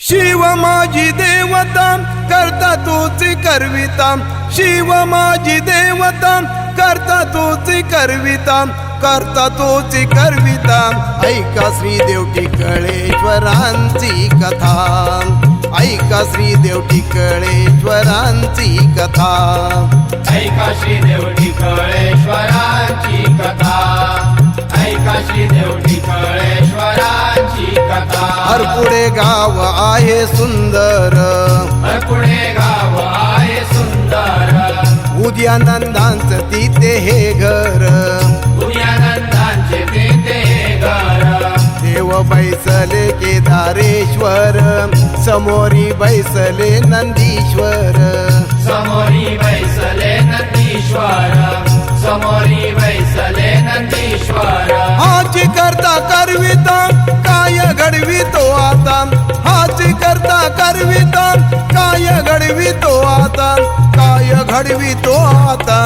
शिव माझी देवता करता तूच करविता. शिव माझी देवता करता तूच करविता. करता तूच करविता. ऐका श्री देवटी कळेश्वरांची कथा. ऐका श्री देवटी कळेश्वरांची कथा. ऐका श्री देवटी कळेश्वरांची कथा. ऐका श्री देवटी कळेश्वरा कथा हर पुढे गाव आहे सुंदर. पुणे गाव आहे सुंदर. उद्या नंदांच तिथे हे घर. उद्यानंदांचे तेथे घर. देव बैसले केदारेश्वर समोरी बैसले नंदीश्वर. समोरी बैसले नंदीश्वर समोरी बैसले नंदीश्वर. हाची करता करविता घडवितो आता हाची करता करविता काय घडवितो आता काय घडवितो आता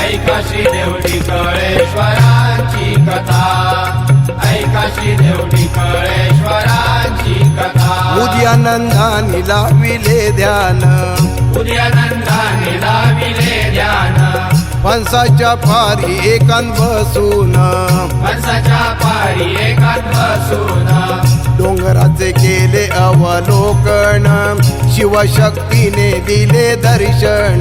ऐका श्री देवटी कळेश्वराची कथा. ऐका श्री देवटी कळेश्वराची कथा. उद्या नंदानी लाविले ध्यान. उद्यानंदाने लाविले ध्यान. फणसाच्या पारी एकांत बसून कंसाच्या पारी एकात बसून डोंगराचे केले अवलोकन. शिवशक्तीने दिले दर्शन.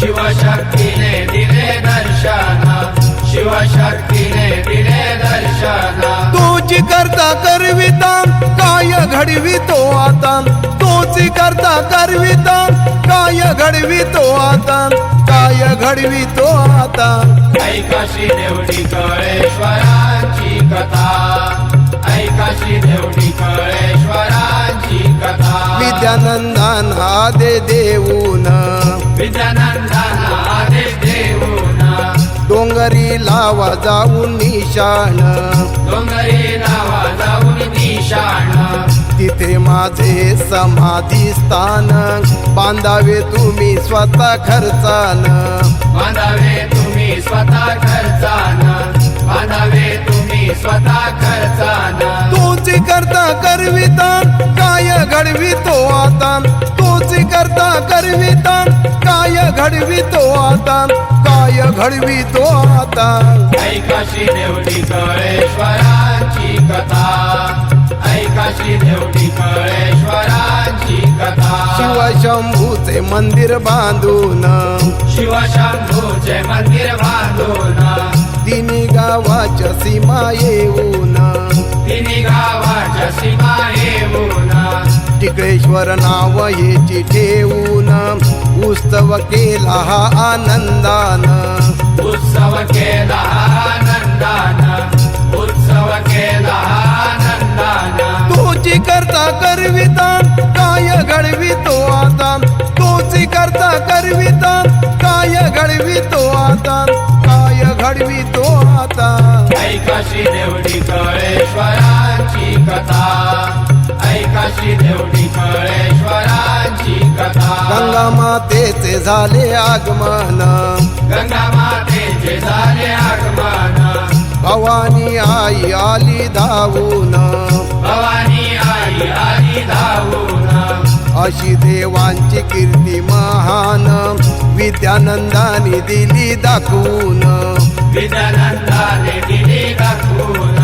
शिवशक्तीने दिले दर्शन. शिवशक्तीने दिले दर्शन. तोची करता करविता काय घडवितो आता? तोची करता करविता काय घडवितो आता? घडवितो आता. ऐका श्री देवटी कळेश्वराची कथा. ऐका श्री देवटी कळेश्वराची कथा. विद्यानंदान आदे देऊन. विद्यानंदाना डोंगरी लावा जाऊन निशाण. डोंगरी नावा जाऊन निशाण. तिथे माझे समाधी स्थान. बांधावे तुम्ही स्वतः खर्चान. बांधावे तुम्ही स्वतः खर्चान. बांधावे तुम्ही स्वतः खर्चान. तोची करता करविता काय घडवितो आता? तोची करता करविता काय घडवितो आता? काय घडवितो आता. ऐका श्री देवटी कळेश्वराची कथा. ऐका श्री देवटी कळेश्वराची कथा. शिवशंभूचे मंदिर बांधून. शिवशंभूचे मंदिर बांधून. तिन्ही गावाच्या सीमा येऊन. तिन्ही गावाच्या सीमा येऊन. टिकळेश्वर नाव हेची ठेवून. उत्सव केला हा आनंदान. उत्सव केला आनंदान. उत्सव केला आनंदान. तोची करता करविता काय घडवितो आता? तोची करता करविता काय घडवितो आता? काय घडवितो आता? ऐका श्री देवटी कळेश्वराची कथा. ऐका श्री देवटी कळेश्वराची कथा गंगा मातेचे झाले आगमन. गंगा मातेचे झाले आगमन. भवानी आई आली धावून. भवानी आई आली धावून. अशी देवांची कीर्ती महान. विद्यानंदानी दिली दाखवून. विद्यानंदाने दिली दाखवून.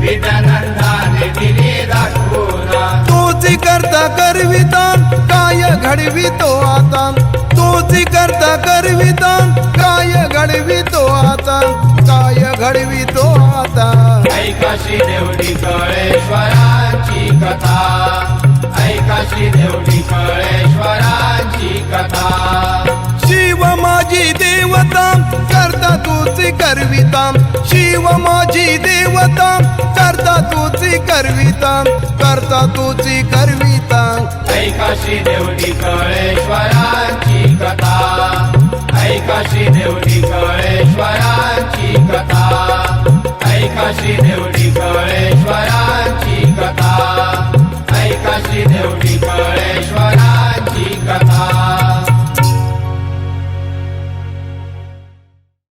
विद्यानंदाने दिली दाखवून. तोची करता करविता ऐका श्री देवटी कळेश्वराची कथा. ऐका श्री देवटी कळेश्वराची कथा. शिव माझी देवता करता तूची करविता. शिव माझी देवता करता तूची करविता. करता तूची करविता. ऐका श्री देवटी कळेश्वराची कथा. ऐका श्री देवटी कळेश्वराची कथा. ऐका Deus que parece